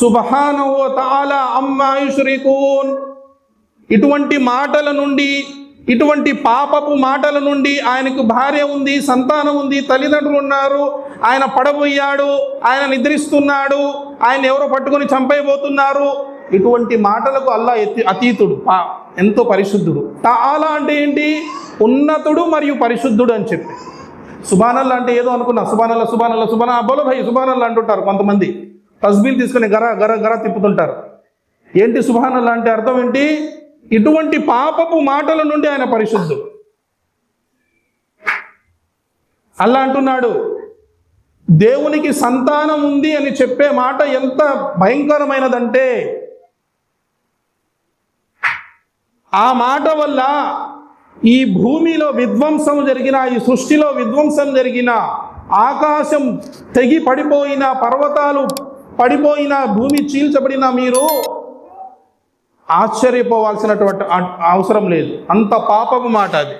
సుబహానహు తాలా అమ్మా యుష్రికూన్. ఇటువంటి మాటల నుండి ఇటువంటి పాపపు మాటల నుండి ఆయనకు భార్య ఉంది సంతానం ఉంది తల్లిదండ్రులు ఉన్నారు ఆయన పడబోయాడు ఆయన నిద్రిస్తున్నాడు ఆయన ఎవరో పట్టుకొని చంపైపోతున్నారు ఇటువంటి మాటలకు అల్లా ఎత్తి అతీతుడు పా- ఎంతో పరిశుద్ధుడు. తాలా అంటే ఏంటి? ఉన్నతుడు మరియు పరిశుద్ధుడు అని చెప్పి. సుబానల్లా అంటే ఏదో అనుకున్నా సుబానల్లా సుబానల్లా సుబాన బోలో భయ్ సుబానల్లా అంటుంటారు కొంతమంది. తస్బీలు తీసుకుని గర గర గర తిప్పుతుంటారు. ఏంటి సుభానల్లా అంటే అర్థం ఏంటి? ఇటువంటి పాపపు మాటల నుండి ఆయన పరిశుద్ధుడు. అల్లా అంటున్నాడు దేవునికి సంతానం ఉంది అని చెప్పే మాట ఎంత భయంకరమైనదంటే ఆ మాట వల్ల ఈ భూమిలో విధ్వంసం జరిగిన ఈ సృష్టిలో విధ్వంసం జరిగిన ఆకాశం తెగి పడిపోయిన పర్వతాలు పడిపోయిన భూమి చీల్చబడిన మీరు ఆశ్చర్యపోవాల్సినటువంటి అవసరం లేదు. అంత పాపపు మాట అది.